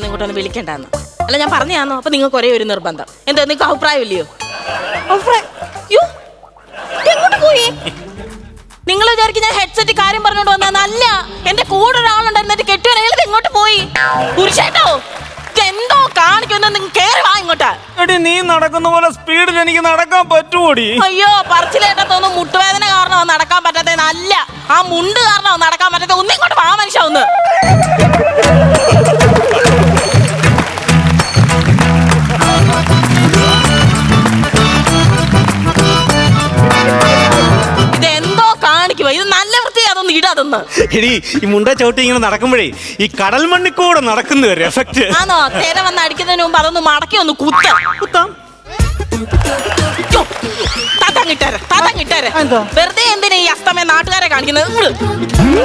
ഞാൻ ഇങ്ങോട്ടൊന്ന് വിളിക്കണ്ടെന്ന്. അല്ല ഞാൻ പറഞ്ഞാന്നോ അപ്പൊ നിങ്ങൾക്ക് ഒരേ ഒരു നിർബന്ധം. എന്താ നിങ്ങൾക്ക് അഭിപ്രായം ഇല്ലയോ? അഭിപ്രായം? യ്യോ, ഇത് എങ്ങോട്ട് പോയി? നിങ്ങൾ വിചാരിക്കും ഞാൻ ഹെഡ്സെറ്റ് കാര്യം പറഞ്ഞോണ്ട് വന്നല്ല എന്റെ കൂടെ ഒരാളുണ്ടായിരുന്നിട്ട് കെട്ടിയത് ഇങ്ങോട്ട് പോയി? പുരുഷേട്ടോ എന്തോ കാണിക്കുന്ന കേറി വാ ഇങ്ങോട്ട്. എടി നീ നടക്കുന്ന പോലെ സ്പീഡിൽ എനിക്ക് നടക്കാൻ പറ്റുമോടി അയ്യോ പറച്ചിലേട്ടത്തൊന്നും മുട്ടുവേദന കാരണം നടക്കാൻ പറ്റാത്ത അല്ല ആ മുണ്ട് കാരണോ നടക്കാൻ പറ്റാത്ത ഒന്നിങ്ങോട്ട് വാ മനുഷ്യ ഒന്ന്. അതൊന്നും എടി ഈ മുണ്ട ചവിട്ടി ഇങ്ങനെ നടക്കുമ്പോഴേ ഈ കടൽ മണ്ണിൽ കൂടെ നടക്കുന്ന ഒരു എഫക്റ്റ് ആണോ? തേര വന്ന് അടിക്കുന്നതിന് മുമ്പ് അതൊന്ന് മടക്കി ഒന്ന് കുത്ത. കുത്താം. താത്തങ്ങിട്ടേരെ ഇട്ടാരെ. എന്തോ? വെറുതെ എന്തിനാ ഈ അസ്തമയ നാട്ടുകാരെ കാണിക്കുന്നത്? ഇങ്ങൾ.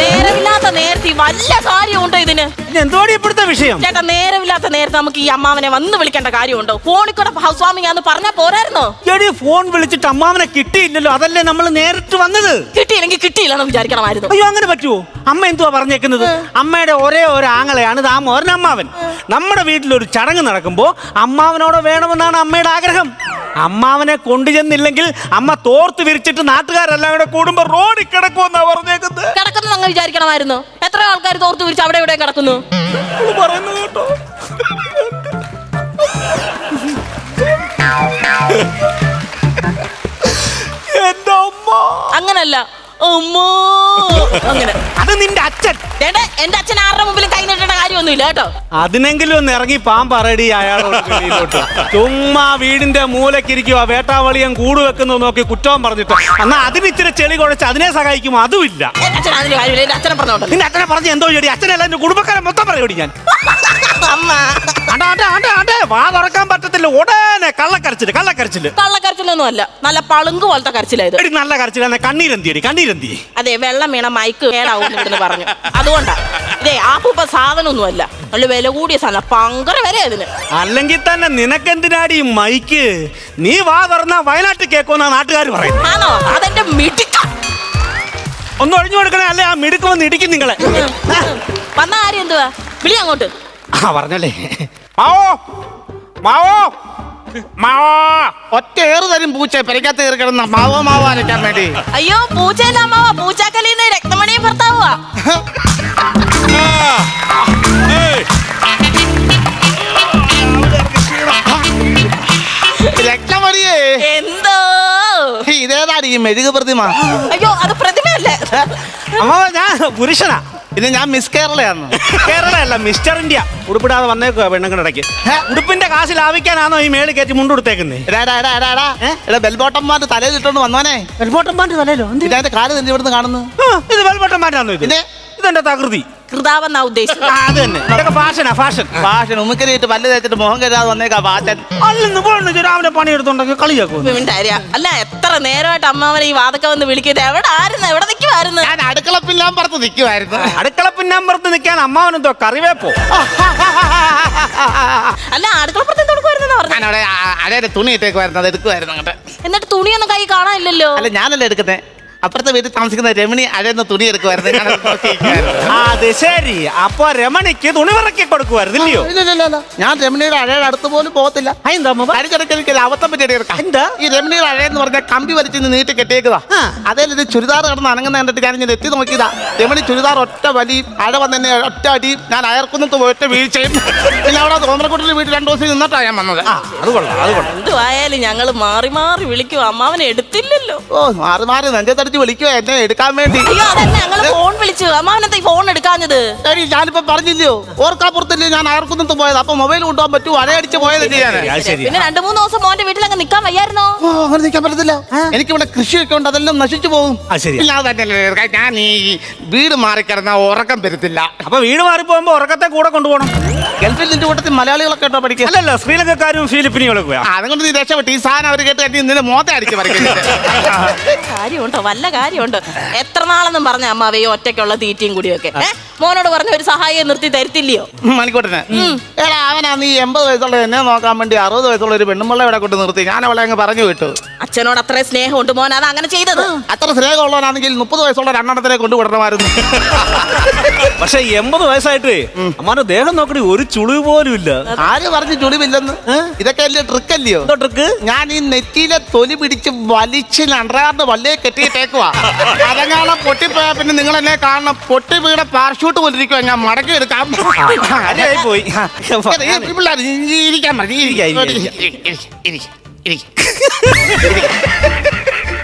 നേരമില്ലാത്ത നേരത്തെ വല്ല കാര്യമുണ്ടോ ഇതിന്? ഇത് എന്തോടി ഇപ്പോഴത്തെ വിഷയം? ചേട്ടാ നേരമില്ലാത്ത നേരത്തെ നമുക്ക് ഈ അമ്മാവനെ വന്ന് വിളിക്കേണ്ട കാര്യമുണ്ടോ? ഫോണിൽ കൂടെ ഹൗസ് വാമിംഗ് ആന്ന് പറഞ്ഞാ പോരായിരുന്നോ? എടി ഫോൺ വിളിച്ചിട്ട് അമ്മാവനെ കിട്ടിയില്ലല്ലോ. അതല്ലേ നമ്മൾ നേരിട്ട് വന്നത്? കിട്ടിയില്ലെങ്കിൽ കിട്ടിയില്ലെന്ന് വിചാരിക്കണമായിരുന്നു. അയ്യോ അങ്ങനെ പറ്റുമോ അമ്മ എന്തുവാ പറഞ്ഞേക്കുന്നത്? അമ്മയുടെ ഒരേ ഒരു ആങ്ങളെയാണ് ആ മോരൻ അമ്മാവൻ നമ്മുടെ വീട്ടിൽ ഒരു ചടങ്ങ് നടക്കുമ്പോ അമ്മാവനോട് വേണമെന്നാണ് അമ്മയുടെ ആഗ്രഹം. അമ്മാവനെ കൊണ്ടുചെന്നില്ലെങ്കിൽ അമ്മ തോർത്ത് വിരിച്ചിട്ട് നാട്ടുകാരെല്ലാം കൂടെ കൂടുമ്പോ റോഡിൽ കിടക്കുമെന്നാ പറഞ്ഞേക്കുന്നത്. കിടക്കുന്നു അങ്ങ് വിചാരിക്കണമായിരുന്നു. എത്ര ആൾക്കാർ തോർത്ത് വിരിച്ച് അവിടെ ഇവിടെ കിടക്കുന്നു. ഇവൾ പറയുന്നത് കേട്ടോ. എന്റെ അമ്മ. അങ്ങനല്ല. അമ്മോ. അങ്ങനെ. അത് നിന്റെ അച്ഛൻ. ചേട്ടാ എന്റെ അച്ഛൻ ആരുടെ മുമ്പിലും കൈ നീട്ടേണ്ട കാര്യമൊന്നുമില്ല കേട്ടോ. അതിനെങ്കിലും ഒന്ന് ഇറങ്ങി പാമ്പറടി അയാളോട് വെളിയിലോട്ട് ചുമ്മാ വീടിന്റെ ആ വേട്ടാവളിയൻ കൂട് വെക്കുന്നു നോക്കി കുറ്റവും പറഞ്ഞിട്ട്. എന്നാ അതിന് ഇച്ചിരി ചെളി കുഴച്ച് അതിനെ സഹായിക്കും അതുമില്ല. എന്റെ അച്ഛൻ അതിന് കാര്യമില്ല എന്റെ അച്ഛനെ പറഞ്ഞോണ്ടല്ലോ നിന്റെ അച്ഛനെ പറഞ്ഞ് എന്തോ ചെടി അച്ഛനല്ല എന്റെ കുടുംബക്കാരെ മൊത്തം പറയോടി ഞാൻ. അമ്മ. അണ്ട അണ്ട അണ്ട അണ്ടേ വാ തുറക്കാൻ പറ്റത്തില്ല. ഉടനെ കള്ളക്കരച്ചിൽ കള്ളക്കരച്ചിൽ. കള്ളക്കരച്ചിലൊന്നും അല്ല നല്ല പളുങ്ക് പോലത്തെ കരച്ചിലായത് എടി നല്ല കരച്ചിലാണ് കണ്ണീരെന്തിയടി? കണ്ണീരെന്തി? അതെ വെള്ളം വീണ മൈക്ക് കേടാവും പറഞ്ഞു. അതുകൊണ്ടാ. ഇതേ ആപ്പൂപ്പ സാധനമൊന്നുമല്ല. നല്ല വില കൂടിയ സാധനം. പങ്കര വരെ അതിന് അല്ലെങ്കിൽ തന്നെ നിനക്കെന്തിനാടി ഈ മൈക്ക്? നീ വാ തുറന്നാ വയനാട്ടിൽ കേൾക്കുമെന്നാ നാട്ടുകാർ പറയും ആണോ? അതെന്റെ മിടുക്ക. ഒന്ന് ഒഴിഞ്ഞു കൊടുക്കണേ. അല്ലേ ആ മിടുക്ക് വന്ന് ഇടിക്കും നിങ്ങളെ. വന്ന കാര്യം എന്തുവാ? വിളി അങ്ങോട്ട്. ആ പറഞ്ഞല്ലേ മാവോ മാവോ മാവോ. ഒറ്റ ഏറ് തരും പൂച്ച പെരക്കകത്ത് കയറി കിടന്ന മാവോ മാവോ അനക്കാൻ വേണ്ടി. അയ്യോ പൂച്ചയല്ല അമ്മാവ പൂച്ചാക്കലിന്ന് രക്തമണി ഭർത്താവുവാ. രക്തമണിയേ. എന്തോ? ഇതേതാണ് ഈ മെഴുക് പ്രതിമ? അമ്മ ഞാൻ പുരുഷനാ. പിന്നെ ഞാൻ മിസ് കേരളയാണ്. കേരളയല്ല മിസ്റ്റർ ഇന്ത്യ. ഉടുപ്പിടാതെ വന്നേക്കുക പെണ്ണുങ്ങളുടെ ഇടയ്ക്ക് ഉടുപ്പിന്റെ കാശ് ലാഭിക്കാനാണോ ഈ മേളിൽ കയറ്റി എടാ ബെൽബോട്ടന്മാരുടെ തലയിൽ ഇട്ടോണ്ട് വന്നോനെ വെൽബോട്ടം തലയിലോ? ഇതിന്റെ കാൽ തന്നെ ഇവിടുന്ന് കാണുന്നു. ഇത് ബെൽബോട്ടം പാന്റാണോ ഇത്? ഇതെന്റെ തകൃതി? കൃതാവെന്നാ ഉദ്ദേശിച്ചത്. അത് തന്നെ. ഇതൊക്കെ ഫാഷനാ ഫാഷൻ ഫാഷൻ ഉമ്മക്കരിയിട്ട് പല്ല് തേച്ചിട്ട് മുഖം കരുതാതെ വന്നേക്കാ ഭാഷൻ അല്ലെന്ന് പോണെന്ന് രാവിലെ പണിയെടുത്തുണ്ടെങ്കിൽ കളിയാക്കും. മിണ്ടാര്യ അല്ല എത്ര നേരമായിട്ട് അമ്മാവനെ ഈ വാതക്ക വന്ന് വിളിക്കുന്നത് എവിടെ ആയിരുന്നു എവിടെ നിൽക്കുമായിരുന്നു ഞാൻ അടുക്കള പിന്നാൻ പുറത്ത് നിൽക്കുമായിരുന്നു അടുക്കള പിന്നാമ്പറത്ത് നിൽക്കാൻ അമ്മാവനെന്തോ കറിവേപ്പോ. അല്ല അടുക്കളപ്പുറത്ത് കൊടുക്കുമായിരുന്നു പറഞ്ഞു? ഞാൻ അവിടെ അടയുടെ തുണി ഇട്ടേക്കുമായിരുന്നു അത് എടുക്കുമായിരുന്നു അങ്ങോട്ട്. എന്നിട്ട് തുണിയൊന്നും കൈ കാണാനില്ലല്ലോ. അല്ല ഞാനല്ലേ എടുക്കുന്നേ? അപ്പുറത്തെ വീട്ടിൽ താമസിക്കുന്ന രമണി അഴന്ന് തുണി എടുക്കുമായിരുന്നു അത് ശരി. അപ്പൊ രമണിക്ക് തുണി വിറക്കി കൊടുക്കുമായിരുന്നില്ലയോ ഇല്ല, ഇല്ല, ഇല്ല, ഇല്ല. ഞാൻ രമണിയുടെ അഴയുടെ അടുത്ത് പോലും പോകത്തില്ല. എനിക്ക് ഒരു പറ്റി എന്താ? ഈ രമണിയുടെ അഴയെന്ന് പറഞ്ഞാൽ കമ്പി വലിച്ച് നീട്ടി കെട്ടിയേക്കുതാ ആ. അതേ ഇത് ചുരിദാർ കിടന്ന് അനങ്ങുന്ന കണ്ടിട്ട് ഞാൻ ഇങ്ങനെ എത്തി നോക്കിയതാ. രമണി ചുരിദാർ ഒറ്റ വലി അഴ വന്നെ തന്നെ ഒറ്റ അടി ഞാൻ അയർക്കുന്നത്ത് ഒറ്റ വീഴ്ചയും. പിന്നെ അവിടെ തോമലക്കുട്ടിയുടെ വീട്ടിൽ രണ്ടു ദിവസം നിന്നിട്ടാണ് ഞാൻ വന്നത്. ആ അത് കൊള്ളാം അത് കൊള്ളാം. എന്തുവായാലും ഞങ്ങൾ മാറി മാറി വിളിക്കും. അമ്മാവനെ എടുത്തില്ലല്ലോ. ഓ മാറി മാറി നെഞ്ചത്തടിച്ച് വിളിക്കുവാ എന്നെ എടുക്കാൻ വേണ്ടി. അയ്യോ അതന്നെ. ഞങ്ങൾ ഫോൺ വിളിച്ചു. അമ്മാവനത്തെ ഫോൺ എടുക്കാഞ്ഞത്? എടി, ഞാനിപ്പോ പറഞ്ഞില്ലയോ? ഓർക്കാപ്പുറത്തല്ലേ ഞാൻ അയർക്കുന്നത്ത് പോയത്? അപ്പൊ മൊബൈൽ കൊണ്ടുപോകാൻ പറ്റുമോ? അരയടിച്ച് പോയതല്ലേ ഞാൻ? അത് ശരി. പിന്നെ രണ്ടു മൂന്ന് ദിവസം മോന്റെ വീട്ടിൽ അങ്ങ് നിക്കാൻ വയ്യായിരുന്നോ? ഓ, അങ്ങനെ നിൽക്കാൻ പറ്റത്തില്ല. എനിക്കിവിടെ കൃഷിയൊക്കെ ഉണ്ട് അതെല്ലാം നശിച്ചു പോകും. ആ, ശരിയാ. പിന്നെ അതല്ലേ ഞാൻ ഈ വീട് മാറിക്കിടന്ന ഉറക്കം വരത്തില്ല. അപ്പൊ വീട് മാറി പോകുമ്പോ ഉറക്കത്തെ കൂടെ കൊണ്ടുപോകണം. ഗൾഫിൽ നിന്റെ കൂട്ടത്തിൽ മലയാളികളൊക്കെ ഉണ്ടോ പഠിക്കുക അല്ലല്ല ശ്രീലങ്കക്കാരും ഫിലിപ്പിനികളൊക്കെ അതുകൊണ്ട് നീ രക്ഷപ്പെട്ടു. ഈ സാധനം അവർ കേട്ട് കണ്ടി നിന്നെ മോത്തെ അടിച്ച് പറിക്കുന്നത് കാര്യമുണ്ടോ? വല്ല കാര്യമുണ്ട്? എത്ര നാളെന്നും പറഞ്ഞ അമ്മാവേ ഒറ്റയ്ക്കുള്ള തീറ്റയും കൂടിയൊക്കെ. ഏ? മോനോട് പറഞ്ഞ ഒരു സഹായം നിർത്തി തരത്തില്ലയോ? മണിക്കൂട്ടന്. എടാ അവനാ നീ എൺപത് വയസ്സുള്ള എന്നെ നോക്കാൻ വേണ്ടി അറുപത് വയസ്സുള്ള ഒരു പെണ്ണുമ്പിള്ള ഇവിടെ കൊണ്ട് നിർത്തി. ഞാൻ അവളെ അങ്ങ് പറഞ്ഞു വിട്ടു. അച്ഛനോട് അത്രയും സ്നേഹമുണ്ട് മോൻ അത് അങ്ങനെ ചെയ്തത്. അത്ര സ്നേഹമുള്ളവനാണെങ്കിൽ മുപ്പത് വയസ്സുള്ള രണ്ടെണ്ണത്തിനെ കൊണ്ടുവിടണമായിരുന്നു. പക്ഷെ എൺപത് വയസ്സായിട്ട് അമ്മാന്റെ ദേഹം നോക്കടി ഒരു ചുളിവ് പോലും ഇല്ല. ആര് പറഞ്ഞു ചുളിവില്ലെന്ന്? ഇതൊക്കെ അല്ലേ ട്രിക്ക് അല്ലയോ എന്തോ ട്രിക്ക്? ഞാൻ ഈ നെറ്റിയിലെ തൊലി പിടിച്ച് വലിച്ച് അണ്ടറാറിന്റെ വള്ളിയെ കെട്ടിയിട്ടേക്കുവാ. അരങ്ങാളം പൊട്ടിപ്പോയാ പിന്നെ നിങ്ങൾ എന്നെ കാണണം. പൊട്ടി വീണ പാർഷൂട്ട് പോലിരിക്കുവാ ഞാൻ മടക്കി എടുക്കാം. അടിയായി പോയി ഈ- ഈ ഇരിക്കാൻ മതി.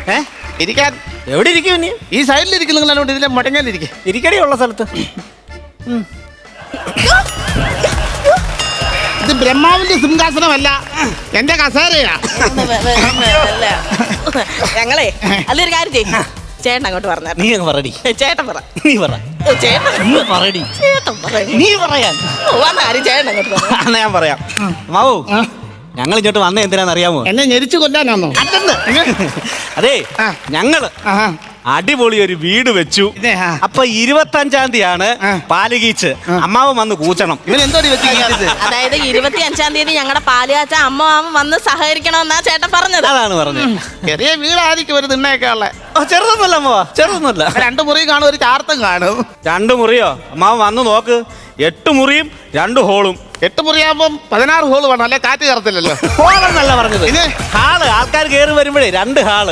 ഏ? എവിടെ ഇരിക്കും നീ ഈ സൈഡിലിരിക്കും നിങ്ങൾ എന്നോട് ഇതിലെ മടങ്ങാനിരിക്കും ഇരിക്കടി ഉള്ള സ്ഥലത്ത് ഇത് ബ്രഹ്മാവിന്റെ സിംഹാസനമല്ല. എന്റെ കസേരയാ. അല്ല. ഞങ്ങളെ അല്ലൊരു കാര്യം ചെയ്യും. ചേട്ടൻ അങ്ങോട്ട് പറഞ്ഞ നീ അങ്ങ് പറടി. ചേട്ടൻ പറ. നീ പറ. ചേട്ടൻ. നീ പറടി. ചേട്ടൻ പറ. നീ പറയാൻ. വന്ന കാര്യം ചേട്ടൻ അങ്ങോട്ട് പറ ഞാൻ പറയാം. മാവു ഞങ്ങൾ ഇങ്ങോട്ട് വന്ന എന്തിനാണെന്ന് അറിയാമോ? എന്നെ ഞെരിച്ചു കൊല്ലാനാണോ അതെ ആ. ഞങ്ങൾ. അടിപൊളി ഒരു വീട് വെച്ചു. അപ്പൊ ഇരുപത്തി അഞ്ചാം തീയതിയാണ്. പാലുകീച്ച്. അമ്മാവ് വന്ന് കൂച്ചണം. ഇവൻ എന്തോടി വെച്ചിരിക്കുന്നത് അതായത് ഇരുപത്തി അഞ്ചാം തീയതി ഞങ്ങളുടെ പാലുകാച്ച അമ്മ മാമ വന്ന് സഹകരിക്കണമെന്നാ ചേട്ടൻ പറഞ്ഞത്. അതാണ് പറഞ്ഞത്. ചെറിയ വീടായിരിക്കും ഒരു തിണ്ണയൊക്കെ ഉള്ള ചെറുതൊന്നുമല്ല അമ്മാവ ചെറുതൊന്നുമല്ല. രണ്ടു മുറി കാണും ഒരു ചാർത്തും കാണും. രണ്ടു മുറിയോ? അമ്മാവ് വന്ന് നോക്ക്. എട്ട് മുറിയും രണ്ട് ഹോളും. എട്ട് മുറിയാകുമ്പോൾ പതിനാറ് ഹോൾ വേണം. അല്ലെ? കാറ്റ് കയറത്തില്ലല്ലോ. ഹോളെന്നല്ല പറഞ്ഞത്. ഇത് ഹാൾ. ആൾക്കാർ കയറി വരുമ്പോഴേ രണ്ട് ഹാൾ.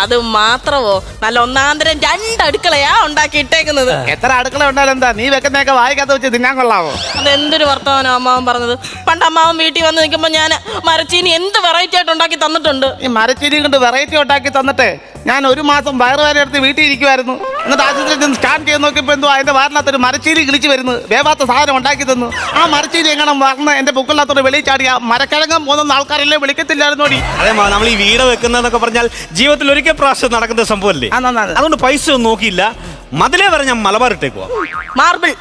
അത് മാത്രമോ നല്ല ഒന്നാന്തരം രണ്ട് അടുക്കളയാ ഉണ്ടാക്കി ഇട്ടേക്കുന്നത്. എത്ര അടുക്കള ഉണ്ടായാലും എന്താ? നീ വെക്കുന്നതൊക്കെ വായിക്കാത്ത വെച്ച് തിന്നാൻ കൊള്ളാവോ? അതെന്തൊരു വർത്തമാനം അമ്മാവൻ പറഞ്ഞത്? പണ്ട് അമ്മാവൻ വീട്ടിൽ വന്ന് നിൽക്കുമ്പോ ഞാൻ മരച്ചീനി എന്ത് വെറൈറ്റി ആയിട്ട് ഉണ്ടാക്കി തന്നിട്ടുണ്ട്? ഈ മരച്ചീനി കൊണ്ട് വെറൈറ്റി ഉണ്ടാക്കി തന്നിട്ട് ഞാൻ ഒരു മാസം വയറുവേദന എടുത്ത് വീട്ടിൽ ഇരിക്കുമായിരുന്നു എന്നിട്ട് ആശുപത്രിയിൽ ചെന്ന് സ്കാൻ ചെയ്ത് നോക്കിയപ്പോൾ എന്തോ അതിന്റെ വാറിനകത്ത് ഒരു മരച്ചീനി കിളിച്ച് വരുന്നത് വേവാത്ത സാധനം ഉണ്ടാക്കി തന്നു. ആ മരച്ചീനി എങ്ങനെ വളർന്ന് എന്റെ ബുക്കിനകത്തോട് വെളിയിൽ ചാടിയ മരക്കിഴങ്ങം പോകുന്ന ആൾക്കാരെല്ലാം വിളിക്കത്തില്ലായിരുന്നോടി? അതെ മാ, നമ്മൾ ഈ വീട് വെക്കുന്നതെന്നൊക്കെ പറഞ്ഞാൽ ജീവിതത്തിൽ ഒരിക്കൽ പ്രാവശ്യം നടക്കുന്ന സംഭവമല്ലേ. അതുകൊണ്ട് പൈസ ഒന്നും നോക്കിയില്ല. മതിലേ വരെ ഞാൻ മലബാർ ഇട്ടേക്കുവാ. മാർബിൾ.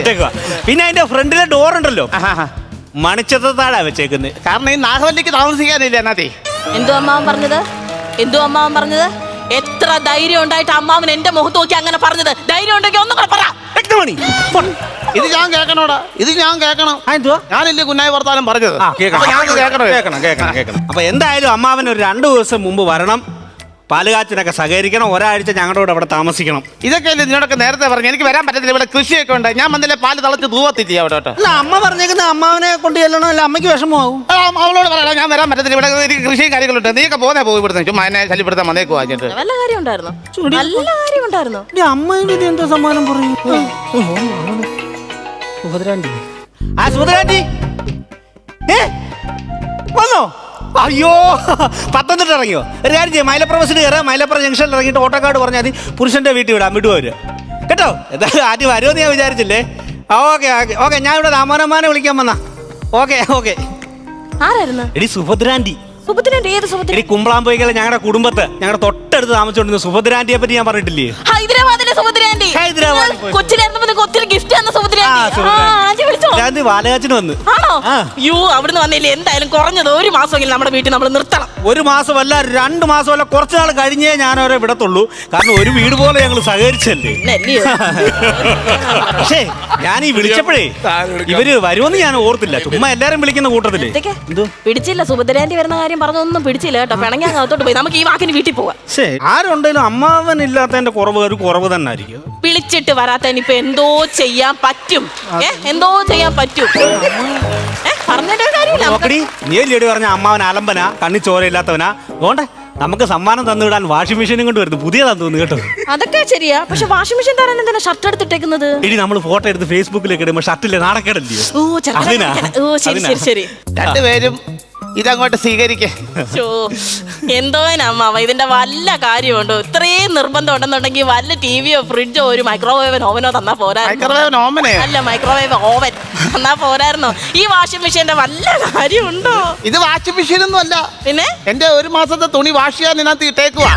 ഇട്ടേക്കുവാ പിന്നെ അതിന്റെ ഫ്രണ്ടിലെ ഡോർ ഉണ്ടല്ലോ. മണിച്ചത്തെ മണിച്ചത്താഴാ വെച്ചേക്കുന്നത് കാരണം ഈ നാഗവല്ലിക്ക് താമസിക്കാനില്ല എന്നാത്തി. എന്തോ അമ്മാവൻ പറഞ്ഞത്? എന്തോ അമ്മാവൻ പറഞ്ഞത്? എത്ര ധൈര്യം ഉണ്ടായിട്ട് അമ്മാവൻ എന്റെ മുഖത്ത് നോക്കി അങ്ങനെ പറഞ്ഞത്? ധൈര്യം ഉണ്ടെങ്കിൽ ഒന്നും കൂടെ പറ. രക്തമണി ഇത് ഞാൻ കേക്കണോടാ? ഇത് ഞാൻ കേക്കണം. എന്തുവാ? ഞാനില്ലേ കുന്നായി വർത്താനം പറഞ്ഞത്? ആ കേക്കണം. അപ്പൊ ഞാൻ കേൾക്കണം കേൾക്കണം അപ്പൊ എന്തായാലും അമ്മാവൻ ഒരു രണ്ടു ദിവസം മുമ്പ് വരണം. പാലുകാച്ചിനൊക്കെ സഹകരിക്കണം. ഒരാഴ്ച ഞങ്ങളുടെ കൂടെ അവിടെ താമസിക്കണം. ഇതൊക്കെ അല്ലേ നിന്നോടൊക്കെ നേരത്തെ പറഞ്ഞു? എനിക്ക് വരാൻ പറ്റത്തില്ല. ഇവിടെ കൃഷിയൊക്കെ ഉണ്ട്. ഞാൻ വന്നില്ലേ പാൽ തളച്ച് തൂവത്തില്ല അവിടെ കേട്ടോ. അല്ല അമ്മ പറഞ്ഞേക്കുന്ന അമ്മാവനെ കൊണ്ട് ചെല്ലണോ? അല്ല അമ്മയ്ക്ക് വിഷമമാവും? ആ, അവളോട് പറയണം ഞാൻ വരാൻ പറ്റത്തില്ല. ഇവിടെ എനിക്ക് കൃഷി കാര്യങ്ങളുണ്ട്. നീയൊക്കെ പോന്നെ പോകും ഇവിടുന്ന്. ചുമ്മാ എന്നെ ശല്യപ്പെടുത്താൻ വന്നേക്കുവാ എന്നിട്ട് വല്ല കാര്യം ഉണ്ടായിരുന്നോ. നല്ല കാര്യം ഉണ്ടായിരുന്നോ. അമ്മയുടെ ഇത് എന്താ സമ്മാനം പറയും? ആ സുഭദ്രാണ്ടി ഏ? വന്നോ? അയ്യോ പത്തനംതിട്ട ഇറങ്ങിയോ? ഒരു കാര്യം ചെയ്യാം ബസ്സിൽ കയറാം മൈലപ്പുറം ജംഗ്ഷനിൽ ഇറങ്ങിയിട്ട് ഓട്ടോക്കാട് പറഞ്ഞാൽ മതി പുരുഷന്റെ വീട്ടിൽ വിടാം വിടുവര് കേട്ടോ? എന്തായാലും ആദ്യം വരുമെന്ന് ഞാൻ വിചാരിച്ചില്ലേ? ഓക്കെ ഓക്കെ ഓക്കെ ഞാൻ ഇവിടെ ദാമോനമ്മാനെ വിളിക്കാൻ വന്നാ. Okay okay. ആരായിരുന്നു? എടി സുഭദ്രാണ്ടി സുഭദ്രന്റെ ഏത് സുഭദ്ര ഞങ്ങളുടെ കുടുംബത്ത്? ഞങ്ങളുടെ തൊട്ടടുത്ത് താമസിച്ചുകൊണ്ടിരുന്ന സുഭദ്രാന്റിയെ പറ്റി ഞാൻ പറഞ്ഞിട്ടില്ലേ? ഹൈദരാബാദിലെ സുഭദ്രാന്റി. ഹൈദരാബാദിൽ പോയി. കൊച്ചിലായിരുന്നപ്പോ നിങ്ങൾക്ക് ഒത്തിരി ഗിഫ്റ്റ് തന്ന ആ, വിളിച്ചോ? സുഭദ്രാന്റി ബാലകാച്ചിന് വന്ന്. ആണോ? ആ. യു അവിടുന്ന് വന്നില്ലേ എന്തായാലും കുറഞ്ഞത് ഒരു മാസമെങ്കിലും നമ്മുടെ വീട്ടിൽ നമ്മൾ നിർത്തണം. ഒരു മാസമല്ല രണ്ട് മാസമല്ല കുറച്ച് നാൾ കഴിഞ്ഞേ ഞാൻ അവരെ വിടത്തുള്ളൂ. കാരണം ഒരു വീട് പോലെ ഞങ്ങൾ സഹകരിച്ചല്ലേ? പക്ഷേ ഞാൻ ഈ വിളിച്ചപ്പോഴേ ഇവർ വരുമെന്ന് ഞാൻ ഓർത്തില്ല. ചുമ്മാ എല്ലാരും വിളിക്കുന്ന കൂട്ടത്തിൽ. എന്തോ? പിടിച്ചില്ല സുഭദ്രാന്റി വരുന്ന കാര്യം പറഞ്ഞൊന്നും പിടിച്ചില്ല കേട്ടോ. പിണങ്ങി അകത്തോട്ട് പോയി. നമുക്ക് ഈ വാക്കിന് വീട്ടിൽ പോവാം. ശേ ആരുണ്ടെങ്കിലും അമ്മാവൻ ഇല്ലാത്തതിന്റെ കുറവ് ഒരു കുറവ് തന്നെ ആയിരിക്കും വിളിച്ചിട്ട് വരാത്തതിന് ഇപ്പൊ എന്തോ ചെയ്യാൻ പറ്റും. എന്തോ ചെയ്യാൻ പറ്റും. നോക്കടി. നീ ലേഡി പറഞ്ഞ അമ്മാവൻ അലമ്പനാ കണ്ണി ചോരയില്ലാത്തവനാ. അതുകൊണ്ട് നമുക്ക് സമ്മാനം തന്നിടാൻ വാഷിംഗ് മെഷീനും കൊണ്ട് വരുന്നു. പുതിയതാന്ന് തോന്നുന്നു കേട്ടോ. അതൊക്കെ ശരിയാ. പക്ഷെ വാഷിംഗ് മെഷീൻ തരാൻ എന്തിനാ ഷർട്ട് എടുത്തിട്ടേക്കുന്നത്? ഇനി നമ്മൾ ഫോട്ടോ എടുത്ത് ഫേസ്ബുക്കിലേക്ക് ഇടുമ്പോൾ ഷർട്ടില്ലേ നാടക്കേടല്ലേ ഓ ചെറുക്കനെ അതിനാ? ഓ ശരി? ശരി ശരി. രണ്ടുപേരും ഇതങ്ങോട്ട് സ്വീകരിക്കേ. ഷോ എന്തോനമ്മാവ ഇതിന്റെ വല്ല കാര്യമുണ്ടോ? ഇത്രയും നിർബന്ധം ഉണ്ടെന്നുണ്ടെങ്കിൽ വല്ല ടിവിയോ ഫ്രിഡ്ജോ ഒരു മൈക്രോവേവൻ ഓവനോ തന്നാ പോരായിരുന്നു. അല്ല മൈക്രോവേവ് ഓവൻ തന്നാ പോരായിരുന്നോ. ഈ വാഷിംഗ് മെഷീന്റെ വല്ല കാര്യമുണ്ടോ? ഇത് വാഷിംഗ് മെഷീൻ ഒന്നും അല്ല. പിന്നെ? എന്റെ ഒരു മാസത്തെ തുണി വാഷ് ചെയ്യാൻ ഇതിനകത്ത് ഇട്ടേക്കുവാ.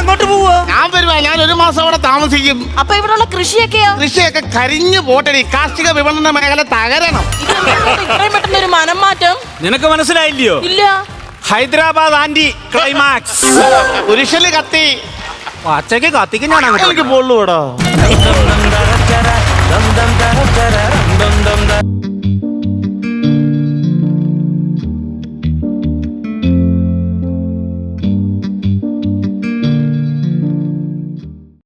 എങ്ങോട്ട് പോവോ? ഞാൻ വരുവാ ഞാൻ ഒരു മാസം അവിടെ താമസിക്കും. അപ്പൊ ഇവിടെയുള്ള കൃഷിയൊക്കെയോ? കൃഷിയൊക്കെ കരിഞ്ഞു പോട്ടടി. കാർഷിക വിപണന മേഖല തകരണം. ഇത്രയും പെട്ടെന്ന് ഒരു മനം മാറ്റം നിനക്ക് മനസ്സിലായില്ലയോ? ഇല്ല. Hyderabad anti climax. പുരുഷന് കത്തി. അച്ഛക്ക് കത്തിക്ക് ഞാൻ എനിക്ക് പൊള്ളൂടോ